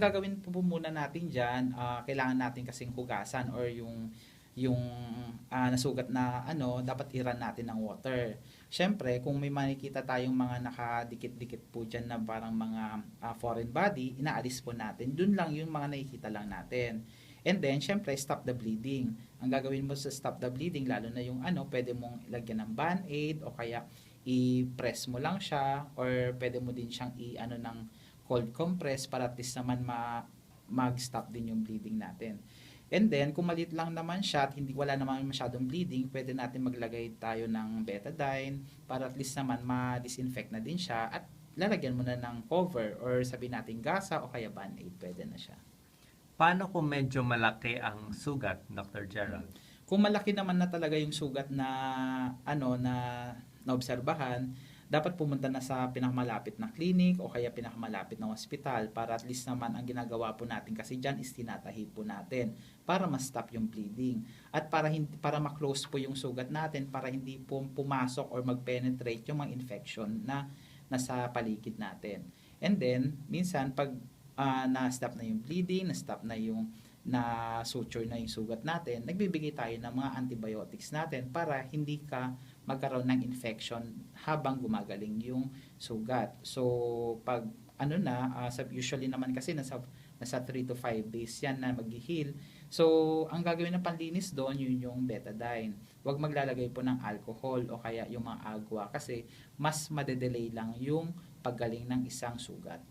ang gagawin po, po muna natin dyan, ah, kailangan natin kasing hugasan or yung yung ah, nasugat na ano, dapat i-run natin ng water. Siyempre, kung may makikita tayong mga nakadikit-dikit po dyan na parang mga ah, foreign body, inaalis po natin. Doon lang yung mga nakikita lang natin. And then, syempre, stop the bleeding. Ang gagawin mo sa stop the bleeding, lalo na yung ano, pwede mong ilagyan ng band-aid o kaya i-press mo lang siya or pwede mo din siyang i-ano ng cold compress para at least naman ma mag-stop din yung bleeding natin. And then, kung maliit lang naman siya at hindi wala naman masyadong bleeding, pwede natin maglagay tayo ng betadine para at least naman ma-disinfect na din siya at lalagyan mo na ng cover or sabi natin gasa o kaya band-aid, pwede na siya. Paano kung medyo malaki ang sugat, Dr. Gerald? Kung malaki naman na talaga yung sugat na ano na naobserbahan, dapat pumunta na sa pinakamalapit na clinic o kaya pinakamalapit na hospital para at least naman ang ginagawa po natin kasi diyan is tinatahi po natin para ma-stop yung bleeding at para hindi para ma-close po yung sugat natin para hindi po pumasok or mag-penetrate yung mga infection na nasa paligid natin. And then minsan pag ah, na-stop na yung bleeding, na-stop na yung na suture na yung sugat natin, nagbibigay tayo ng mga antibiotics natin para hindi ka magkaroon ng infection habang gumagaling yung sugat. So, pag ano na, sa- usually naman kasi nasa, nasa 3 to 5 days yan na mag-heal. So, ang gagawin ng panlinis doon, yun yung betadine. Huwag maglalagay po ng alcohol o kaya yung mga agwa kasi mas madedelay lang yung paggaling ng isang sugat.